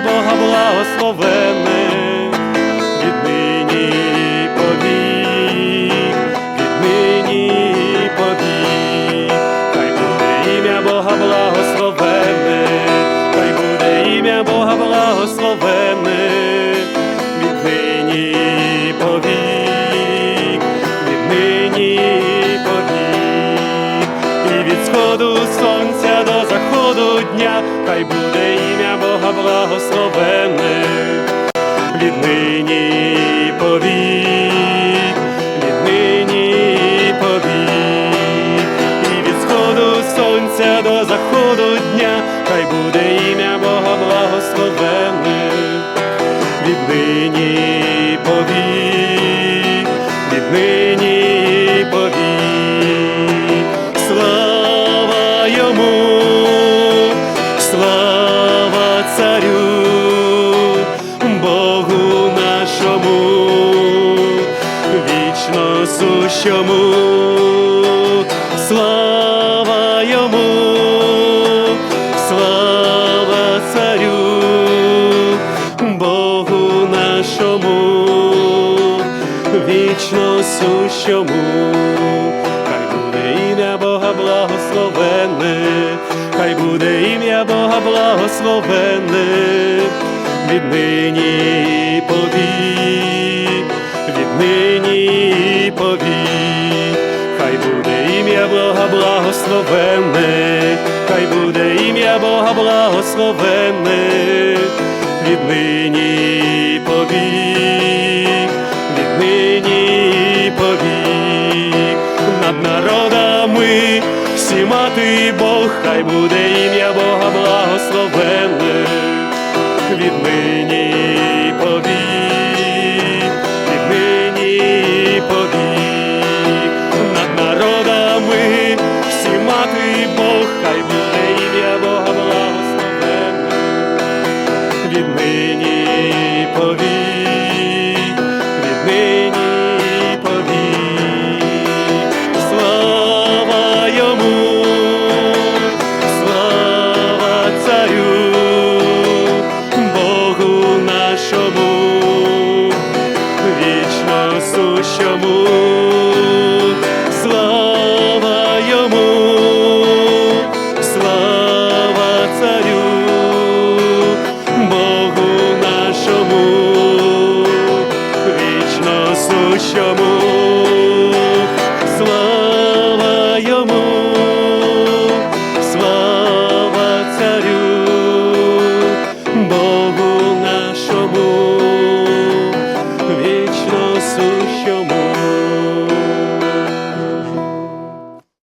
благословенне, віднині і повік, віднині повік, хай буде ім'я Бога благословенне, хай буде ім'я Бога благословенне, віднині повік, віднині повік, і від сходу сонця до заходу дня, хай буде ім'я Бога благословенне, віднині повік, віднині повік, і від сходу сонця до заходу дня, хай буде ім'я Бога благословенне, царю, Богу нашому, вічно сущому, слава йому, слава царю, Богу нашому, вічно сущому, хай буде ім'я Бога благословенне, хай буде Бога благословенне, віднині і повік, віднині і повік, хай буде ім'я Бога благословенне, хай буде ім'я Бога благословенне, віднині і повік, віднині і повік, над народами всіма ти Бог, хай буде ім'я Бога вездесущому. Богу нашому вічно сущому.